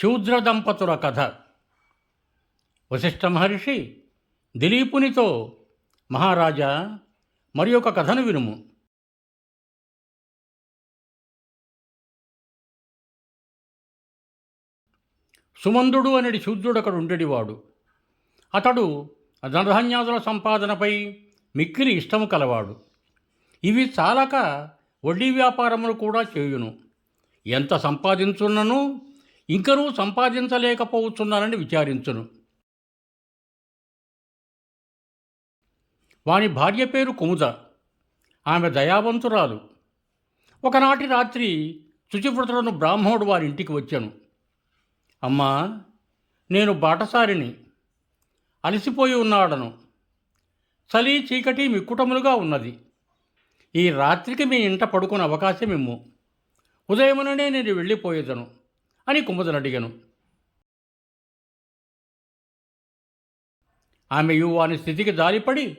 శూద్ర దంపతుల కథ. వశిష్ఠ మహర్షి దిలీపునితో మహారాజా మరి ఒక కథను వినుము. సుమందుడు అనడి శూద్రుడొకడు ఉండేవాడు. అతడు ధనధాన్యాదుల సంపాదనపై మిక్కిలి ఇష్టము కలవాడు. ఇవి చాలక వడ్డీ వ్యాపారములు కూడా చేయును. ఎంత సంపాదించున్నను ఇంకనూ సంపాదించలేకపోవచ్చున్నానని విచారించును. వాని భార్య పేరు కుముద ఆమె దయావంతురాలు. ఒకనాటి రాత్రి శుచివ్రతులను బ్రాహ్మణుడు వారి ఇంటికి వచ్చాను. అమ్మా నేను బాటసారిని. అలసిపోయి ఉన్నాడను. చలి చీకటి మిక్కుటములుగా ఉన్నది. ఈ రాత్రికి మీ ఇంట పడుకునే అవకాశం ఇమ్ము ఉదయముననే నేను వెళ్ళిపోయేదను. అని కుముదను అడిగాను ఆమెయు వాని స్థితికి జాలిపడి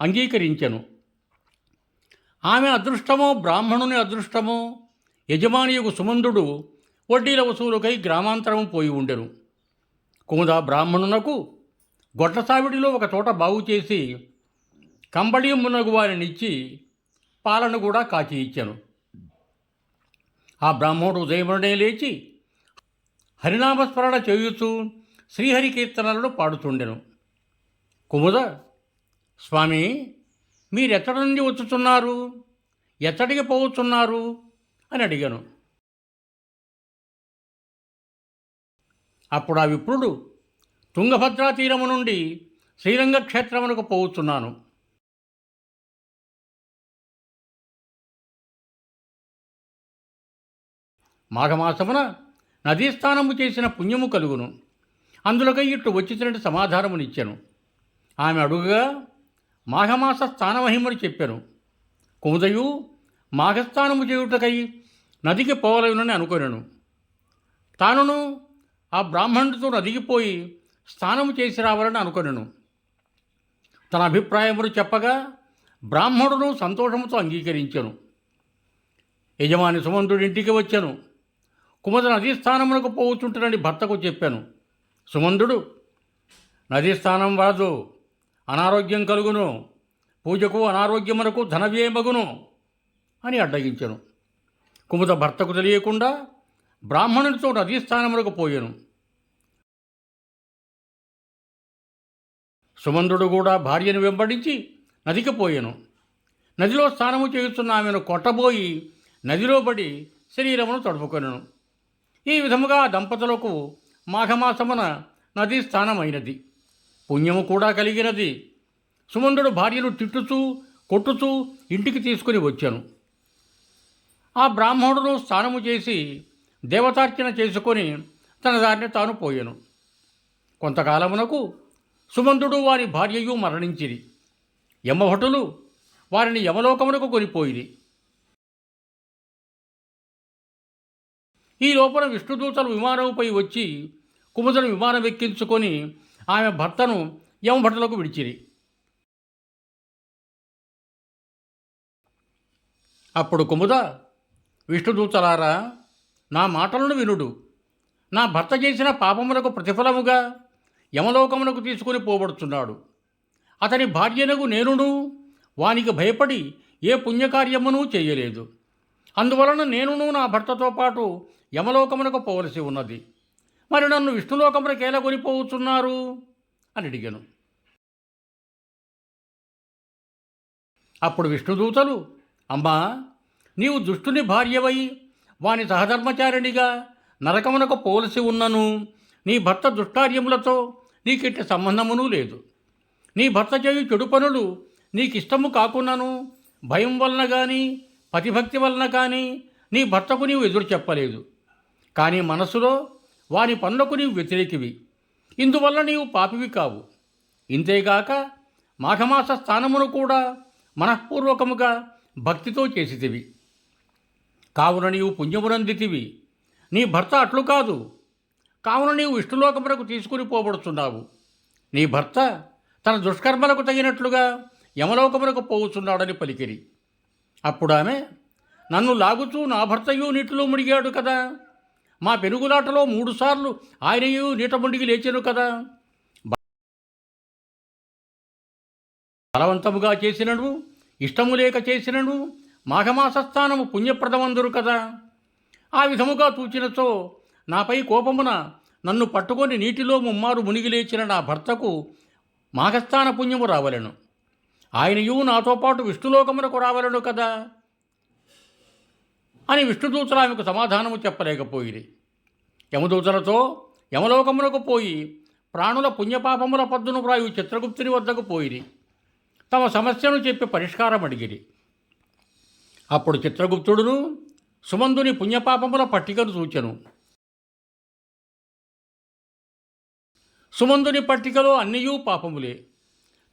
అంగీకరించెను. ఆమె అదృష్టమో బ్రాహ్మణుని అదృష్టమో యజమానియకు సుమందుడు వడ్డీల వసూలుకై గ్రామాంతరం పోయి ఉండెను. కుముద బ్రాహ్మణునకు గొడ్ల సావిడిలో ఒక తోట బాగు చేసి కంబళియమునగు వారినిచ్చి పాలను కూడా కాచి ఇచ్చాను. ఆ బ్రాహ్మణుడు ఉదయమునే లేచి హరినామస్మరణ చేయుచు శ్రీహరి కీర్తనలను పాడుతుండెను. కుముద స్వామి మీరెక్కడి నుండి వచ్చుతున్నారు ఎత్తడికి పోవుతున్నారు అని అడిగాను. అప్పుడు ఆ విప్రుడు తుంగభద్రా తీరము నుండి శ్రీరంగ క్షేత్రమునకు పోతున్నాను మాఘమాసమున నదీస్థానము చేసిన పుణ్యము కలుగును. అందులోకై ఇట్టు వచ్చినట్టు సమాధానమునిచ్చాను. ఆమె అడుగుగా మాఘమాస స్థానమహిమని చెప్పాను. కుముదయు మాఘస్థానము చేయుటకై నదికి పోవలయునని అనుకొనెను. తానును ఆ బ్రాహ్మణుడితో నదిగిపోయి స్నానము చేసి రావాలని అనుకొనెను. తన అభిప్రాయములు చెప్పగా బ్రాహ్మణుడు సంతోషముతో అంగీకరించాను. యజమాని సుమంతుడింటికి వచ్చాను. కుముద నదీ స్థానమునకు పోవుచుంటునని భర్తకు చెప్పాను. సుమందుడు నదీ స్థానం వాదు అనారోగ్యం కలుగును పూజకు అనారోగ్యమునకు ధనవ్యయమగును అని అడ్డగించాను. కుముద భర్తకు తెలియకుండా బ్రాహ్మణుడితో నదీ స్థానమునకు పోయాను. సుమందుడు కూడా భార్యను వెంబడించి నదికి పోయాను. నదిలో స్నానము చేస్తున్న ఆమెను కొట్టబోయి నదిలో పడి శరీరమును తడుపుకొనను. ఈ విధముగా దంపతులకు మాఘమాసమున నదీ స్థానమైనది. పుణ్యము కూడా కలిగినది. సుమందుడు భార్యను తిట్టుచూ కొట్టుచూ ఇంటికి తీసుకుని వచ్చాను. ఆ బ్రాహ్మణుడు స్నానము చేసి దేవతార్చన చేసుకొని తన దారిని తాను పోయాను. కొంతకాలమునకు సుమందుడు వారి భార్యయు మరణించిరి. యమభటులు వారిని యమలోకమునకు కొనిపోయిరి. ఈ లోపల విష్ణుదూతలు విమానముపై వచ్చి కుముదను విమానం ఎక్కించుకొని ఆమె భర్తను యమభటులకు విడిచిరి. అప్పుడు కుముద విష్ణుదూతలారా నా మాటలను వినుడు. నా భర్త చేసిన పాపములకు ప్రతిఫలముగా యమలోకమునకు తీసుకుని పోబడుతున్నాడు అతని భార్యనకు నేనును వానికి భయపడి ఏ పుణ్యకార్యమును చేయలేదు. అందువలన నేనును నా భర్తతో పాటు యమలోకమునకు పోవలసి ఉన్నది. మరి నన్ను విష్ణులోకమునకు ఎలా కొనిపోవచ్చున్నారు? అని అడిగాను. అప్పుడు విష్ణుదూతలు అమ్మా నీవు దుష్టుని భార్యవై వాని సహధర్మచారిణిగా నరకమునకు పోలసి ఉన్నను. నీ భర్త దుష్టార్యములతో నీకిట్టి సంబంధమునూ లేదు. నీ భర్త చేయు చెడు పనులు నీకిష్టము కాకున్నాను. భయం వలన కానీ పతిభక్తి వలన కానీ నీ భర్తకు నీవు ఎదురు చెప్పలేదు. కానీ మనసులో వాని పనులకు నీవు వ్యతిరేకివి. ఇందువల్ల నీవు పాపివి కావు. ఇంతేగాక మాఘమాస స్థానమును కూడా మనఃపూర్వకముగా భక్తితో చేసితివి. కావున నీవు పుణ్యమునందితివి. నీ భర్త అట్లు కాదు. కావున నీవు ఇష్టలోకమునకు తీసుకుని పోబడుతున్నావు నీ భర్త తన దుష్కర్మలకు తగినట్లుగా యమలోకమునకు పోవుచున్నాడని పలికిరి. అప్పుడు ఆమె నన్ను లాగుచూ నా భర్తయు నీటిలో మునిగాడు కదా? మా పెనుగులాటలో మూడుసార్లు ఆయనయు నీట లేచాను కదా. బలవంతముగా చేసినను ఇష్టము లేక చేసినను మాఘమాసస్థానము పుణ్యప్రదమందురు కదా. ఆ విధముగా తూచినచో నాపై కోపమున నన్ను పట్టుకొని నీటిలో ముమ్మారు మునిగి లేచిన నా భర్తకు మాఘస్థాన పుణ్యము రావలెను. ఆయనయు నాతో పాటు విష్ణులోకమునకు రావలను కదా. అని విష్ణుదూతలు ఆమెకు సమాధానము చెప్పలేకపోయిరి. యమదూతలతో యమలోకమునకు పోయి ప్రాణుల పుణ్యపాపముల పద్దును వ్రాయు చిత్రగుప్తుని వద్దకు పోయిరి. తమ సమస్యను చెప్పి పరిష్కారం అడిగిరి అప్పుడు చిత్రగుప్తుడును సుమందుని పుణ్యపాపముల పట్టికను చూచెను. సుమందుని పట్టికలో అన్నియూ పాపములే.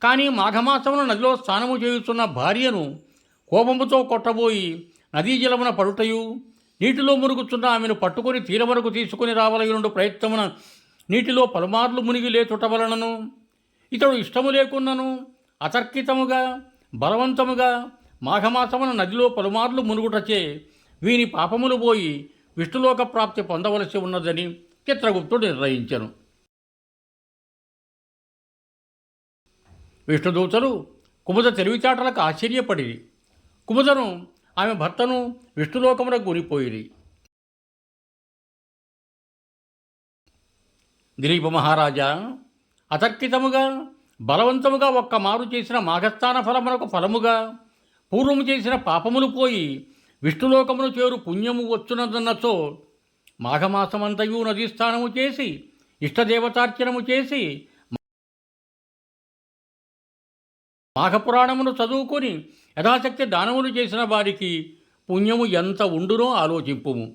కానీ మాఘమాసమున నదిలో స్నానము చేయుచున్న భార్యను కోపముతో కొట్టబోయి నదీ జలమున పడుటయు. నీటిలో మురుగుచున్న ఆమెను పట్టుకొని తీరమునకు తీసుకుని రావలయునుండు ప్రయత్నమున నీటిలో పలుమార్లు మునిగి లేచుట వలనను. ఇతడు ఇష్టము లేకున్నను. అతర్కితముగా బలవంతముగా మాఘమాసమున నదిలో పలుమార్లు మునుగుటచే వీని పాపములు పోయి విష్ణులోక ప్రాప్తి పొందవలసి ఉన్నదని చిత్రగుప్తుడు నిర్ణయించను. విష్ణుదూతలు కుముద తెలివిచాటలకు ఆశ్చర్యపడి కుముదను ఆమె భర్తను విష్ణులోకమునకు గురిపోయిరి దిలీప మహారాజా అతర్కితముగా బలవంతముగా ఒక్క మారు చేసిన మాఘస్థాన ఫలమునకు ఫలముగా పూర్వము చేసిన పాపములు పోయి విష్ణులోకమును చేరు పుణ్యము వచ్చునదన్నచో మాఘమాసమంతయు నదీస్థానము చేసి ఇష్టదేవతార్చనము చేసి మాఘపురాణమును చదువుకొని యథాశక్తి దానములు చేసిన వారికి పుణ్యము ఎంత ఉండునో ఆలోచింపుము.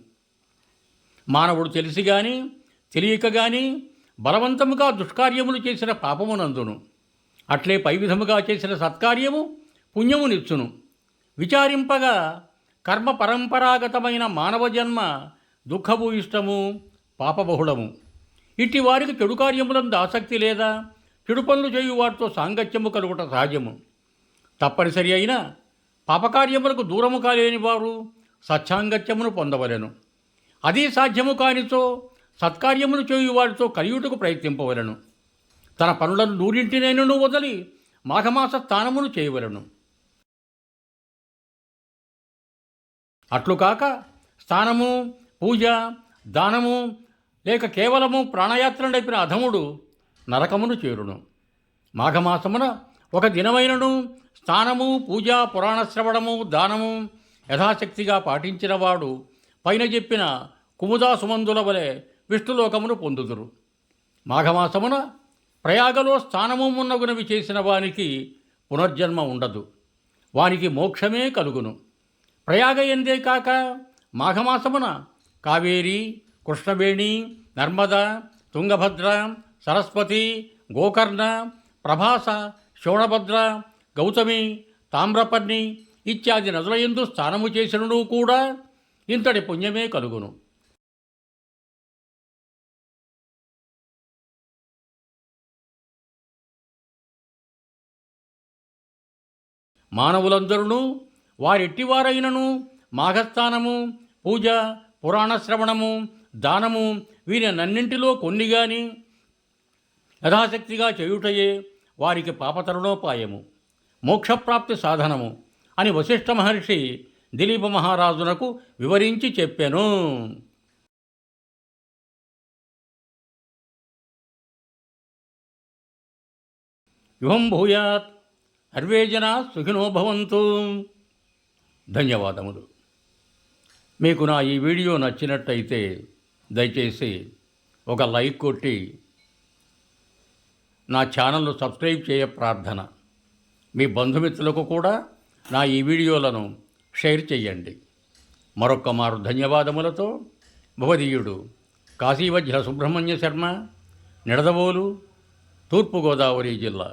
మానవుడు తెలిసి గాని తెలియక గాని బలవంతముగా దుష్కార్యములు చేసిన పాపమునందును. అట్లే పై విధముగా చేసిన సత్కార్యము పుణ్యమునిచ్చును. విచారింపగా కర్మ పరంపరాగతమైన మానవ జన్మ దుఃఖభూయిష్టము పాపబహుళము. ఇట్టి వారికి చెడు కార్యములందు ఆసక్తి లేదా? చెడు పనులు చేయువాటితో సాంగత్యము కలుగుట సహజము తప్పనిసరి అయినా పాపకార్యములకు దూరము కాలేని వారు సత్సాంగత్యమును పొందవలెను. అది సాధ్యము కానిచో సత్కార్యములు చేయు వారితో కలియుటకు ప్రయత్నింపవలను. తన పనులను నూరింటినైనను వదలి మాఘమాస స్థానమును చేయవలను. అట్లు కాక స్థానము పూజ దానము లేక కేవలము ప్రాణయాత్ర నడిపిన అధముడు నరకమును చేరును. మాఘమాసమున ఒక దినమైనను స్థానము పూజ పురాణ శ్రవణము దానము యథాశక్తిగా పాటించినవాడు పైన చెప్పిన కుముదా సుమందుల వలె విష్ణులోకమును పొందుదురు. మాఘమాసమున ప్రయాగలో స్థానము మున్నగునవి చేసిన వానికి పునర్జన్మ ఉండదు. వానికి మోక్షమే కలుగును. ప్రయాగ ఎందే కాక మాఘమాసమున కావేరి కృష్ణవేణి నర్మద తుంగభద్ర సరస్వతి గోకర్ణ ప్రభాస శోణభద్ర గౌతమి తామ్రపర్ణి ఇత్యాది నదులయందు స్నానము చేసినను కూడా ఇంతటి పుణ్యమే కలుగును. మానవులందరూ వారెట్టివారైనను మాఘస్థానము పూజ పురాణ శ్రవణము దానము వీరి నన్నింటిలో కొన్ని గాని యథాశక్తిగా చేయుటయే వారికి పాపతరుణోపాయము మోక్షప్రాప్తి సాధనము అని వశిష్ఠ మహర్షి దిలీప మహారాజునకు వివరించి చెప్పెను. యుహం భూయాత్ సర్వే జనా భవంతు. ధన్యవాదములు. మీకు నా ఈ వీడియో నచ్చినట్టయితే దయచేసి ఒక లైక్ కొట్టి నా ఛానల్ను సబ్స్క్రైబ్ చేయ ప్రార్థన. మీ బంధుమిత్రులకు కూడా నా ఈ వీడియోలను షేర్ చేయండి మరొక్క మారు ధన్యవాదములతో భవదీయుడు కాశీవజ్ర సుబ్రహ్మణ్య శర్మ నిడదవోలు తూర్పుగోదావరి జిల్లా.